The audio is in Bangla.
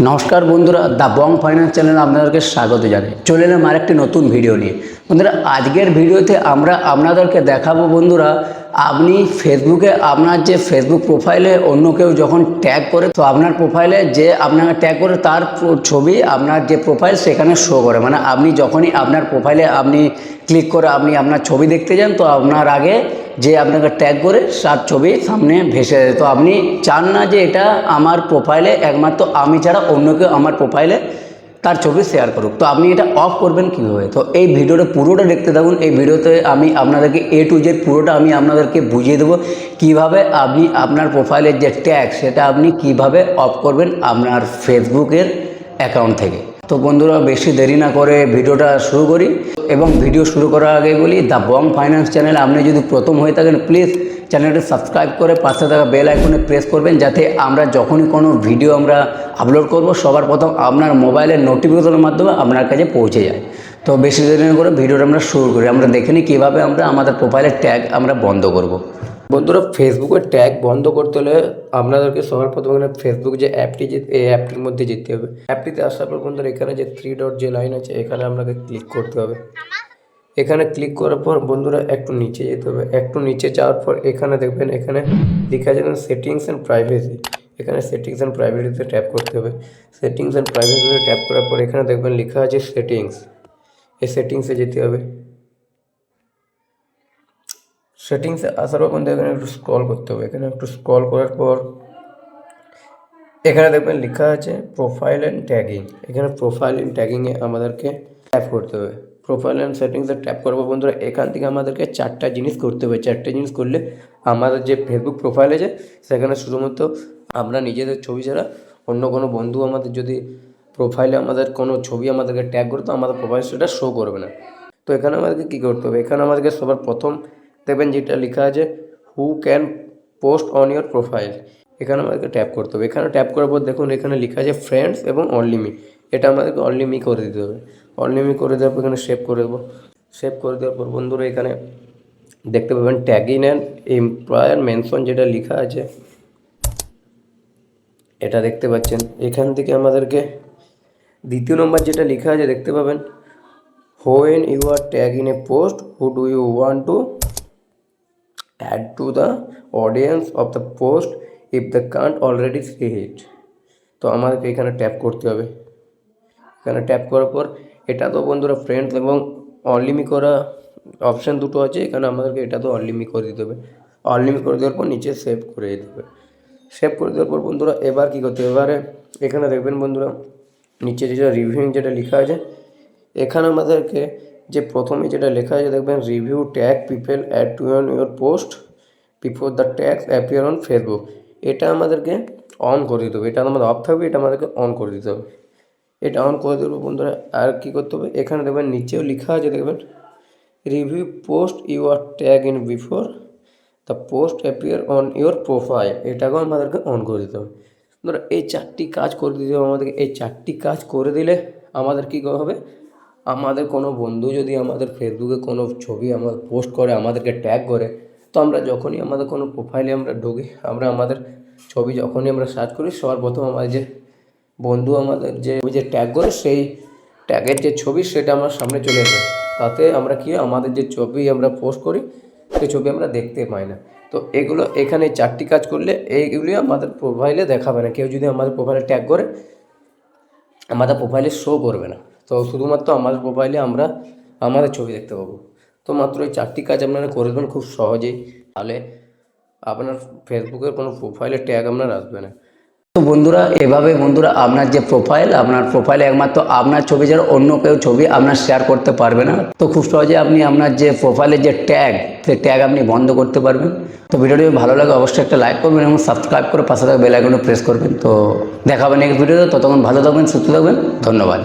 নমস্কার বন্ধুরা, দ্য বং ফাইন্যান্স চ্যানেলে আপনাদেরকে স্বাগত জানাই। চলে এলাম আরেকটি নতুন ভিডিও নিয়ে। বন্ধুরা, আজকের ভিডিওতে আমরা আপনাদেরকে দেখাবো বন্ধুরা আপনি ফেসবুকে আপনার যে ফেসবুক প্রোফাইলে অন্য কেউ যখন ট্যাগ করে, তো আপনার প্রোফাইলে যে আপনাকে ট্যাগ করে তার ছবি আপনার যে প্রোফাইল সেখানে শো করে। মানে আপনি যখনই আপনার প্রোফাইলে আপনি ক্লিক করে আপনি আপনার ছবি দেখতে যান, তো আপনার আগে যে আপনাকে ট্যাগ করে তার ছবি সামনে ভেসে যায়। তো আপনি চান না যে এটা আমার প্রোফাইলে একমাত্র আমি ছাড়া অন্য কেউ আমার প্রোফাইলে তার ছবি শেয়ার করুক। তো আপনি এটা অফ করবেন কীভাবে? তো এই ভিডিওটা পুরোটা দেখতে থাকুন। এই ভিডিওতে আমি আপনাদেরকে এ টু জেড পুরোটা আমি আপনাদেরকে বুঝিয়ে দেবো কীভাবে আপনি আপনার প্রোফাইলের যে ট্যাগ সেটা আপনি কীভাবে অফ করবেন আপনার ফেসবুকের অ্যাকাউন্ট থেকে। তো বন্ধুরা, বেশি দেরি না করে ভিডিওটা শুরু করি। এবং ভিডিও শুরু করার আগে বলি দ্য বং ফাইন্যান্স চ্যানেল আপনি যদি প্রথম হয়ে থাকেন প্লিজ চ্যানেলটি সাবস্ক্রাইব করে পাশে থাকা বেল আইকনে প্রেস করবেন যাতে আমরা যখনই কোনো ভিডিও আমরা আপলোড করব, সবার প্রথম আপনার মোবাইলের নোটিফিকেশনের মাধ্যমে আপনার কাছে পৌঁছে যায়। তো বেশি দেরি করে ভিডিওটা আমরা শুরু করি। আমরা দেখে নিই কীভাবে আমরা আমাদের প্রোফাইলের ট্যাগ আমরা বন্ধ করব। বন্ধুরা ফেসবুকের ট্যাগ বন্ধ করতে হলে আপনাদেরকে সবার প্রথমে ফেসবুক যে অ্যাপটি যে এই অ্যাপটির মধ্যে যেতে হবে। অ্যাপটিতে আসার পর বন্ধুরা, এখানে যে থ্রি ডট যে লাইন আছে, এখানে আপনাকে ক্লিক করতে হবে। এখানে ক্লিক করার পর বন্ধুরা একটু নিচে যেতে হবে। একটু নিচে যাওয়ার পর এখানে দেখবেন, এখানে লেখা আছে সেটিংস অ্যান্ড প্রাইভেসি এখানে সেটিংস অ্যান্ড প্রাইভেসিতে ট্যাপ করতে হবে। সেটিংস অ্যান্ড প্রাইভেসিতে ট্যাপ করার পর এখানে দেখবেন লেখা আছে সেটিংস এই সেটিংসে যেতে হবে। সেটিংসে আসার পর এখানে একটু স্ক্রল করতে হবে। এখানে একটু স্ক্রল করার পর এখানে দেখবেন লেখা আছে প্রোফাইল অ্যান্ড ট্যাগিং এখানে প্রোফাইল অ্যান্ড ট্যাগিংয়ে আমাদেরকে ট্যাপ করতে হবে। প্রোফাইল অ্যান্ড সেটিংসে ট্যাপ করব। বন্ধুরা, এখান থেকে আমাদেরকে চারটা জিনিস করতে হবে। চারটে জিনিস করলে আমাদের যে ফেসবুক প্রোফাইল আছে, সেখানে শুধুমাত্র আমরা নিজেদের ছবি ছাড়া অন্য কোনো বন্ধু আমাদের যদি প্রোফাইলে আমাদের কোনো ছবি আমাদেরকে ট্যাগ করতো আমাদের প্রোফাইল সেটা শো করবে না। তো এখানে আমাদেরকে কী করতে হবে? এখানে আমাদেরকে সবার প্রথম দেখবেন যেটা লেখা আছে who can post on your profile এখানে আমাদেরকে ট্যাপ করতে হবে। এখানে ট্যাপ করার পর দেখুন, এখানে লেখা আছে ফ্রেন্ডস এবং অনলিমি এটা আমাদেরকে অনলিমি করে দিতে হবে। অনলিমি করে দেওয়ার পর এখানে সেভ করে দেবো। সেভ করে দেওয়ার পর বন্ধুরা এখানে দেখতে পাবেন tag in and employer mention যেটা লেখা আছে, এটা দেখতে পাচ্ছেন। এখান থেকে আমাদেরকে দ্বিতীয় নম্বর যেটা লেখা আছে দেখতে পাবেন। When you are tag in a post who do you want to add to the audience of the post if they can't already see it তো আমাদেরকে এখানে ট্যাপ করতে হবে। এখানে ট্যাপ করার পর এটা তো বন্ধুরা ফ্রেন্ডস এবং অনলিমি করা অপশান দুটো আছে, এখানে আমাদেরকে এটা তো অনলিমি করে দিতে হবে। অনলিমি করে দেওয়ার পর নিচে সেভ করে দিতে হবে। সেভ করে দেওয়ার পর বন্ধুরা এবার কী করতে এবারে এখানে দেখবেন বন্ধুরা নিচে যেটা রিভিউইং যেটা লেখা আছে, এখানে আমাদেরকে যে প্রথমে যেটা লেখা আছে, দেখবেন review tag people add to on your post before the tags appear on Facebook এটা আমাদেরকে অন করে দিতে হবে। এটা আমাদের অফ থাকবে, এটা আমাদেরকে অন করে দিতে হবে। এটা অন করে দেবো বন্ধুরা। আর কী করতে হবে? এখানে দেখবেন, নিচেও লেখা আছে, দেখবেন। Review post you are tag in before the post appear on your profile এটাকেও আমাদেরকে অন করে দিতে হবে। ধরো এই চারটি কাজ করে দিতে হবে আমাদেরকে। এই চারটি কাজ করে দিলে আমাদের কী হবে? আমাদের কোনো বন্ধু যদি আমাদের ফেসবুকে কোনো ছবি আমার পোস্ট করে, আমাদেরকে ট্যাগ করে, তো আমরা যখনই আমাদের কোনো প্রোফাইলে আমরা ঢুকি, আমরা আমাদের ছবি যখনই আমরা সার্চ করি সবার প্রথম আমাদের যে বন্ধু আমাদের যে ওই যে ট্যাগ করে, সেই ট্যাগের যে ছবি, সেটা আমার সামনে চলে আসবে তাতে আমরা কি আমাদের যে ছবি আমরা পোস্ট করি, সেই ছবি আমরা দেখতে পাই না। তো এগুলো এখানে চারটি কাজ করলে এইগুলি আমাদের প্রোফাইলে দেখাবে না। কেউ যদি আমাদের প্রোফাইলে ট্যাগ করে, আমাদের প্রোফাইলে শো করবে না। তো শুধুমাত্র আমাদের প্রোফাইলে আমরা আমাদের ছবি দেখতে পাবো। তো মাত্র এই চারটি কাজ আপনারা করে দেবেন খুব সহজেই। তাহলে আপনার ফেসবুকের কোনো প্রোফাইলে ট্যাগ আপনার আসবে না। তো বন্ধুরা, এভাবে বন্ধুরা আপনার যে প্রোফাইল আপনার প্রোফাইলে একমাত্র আপনার ছবি ছাড়া অন্য কেউ ছবি আপনার শেয়ার করতে পারবে না। তো খুব সহজে আপনি আপনার যে প্রোফাইলের যে ট্যাগ সেই ট্যাগ আপনি বন্ধ করতে পারবেন। তো ভিডিওটি ভালো লাগে, অবশ্যই একটা লাইক করবেন এবং সাবস্ক্রাইব করে পাশে থাকা বেলাইকনও প্রেস করবেন। তো দেখাবেন নেক্সট ভিডিওতে ততক্ষণ ভালো থাকবেন, সুস্থ থাকবেন। ধন্যবাদ।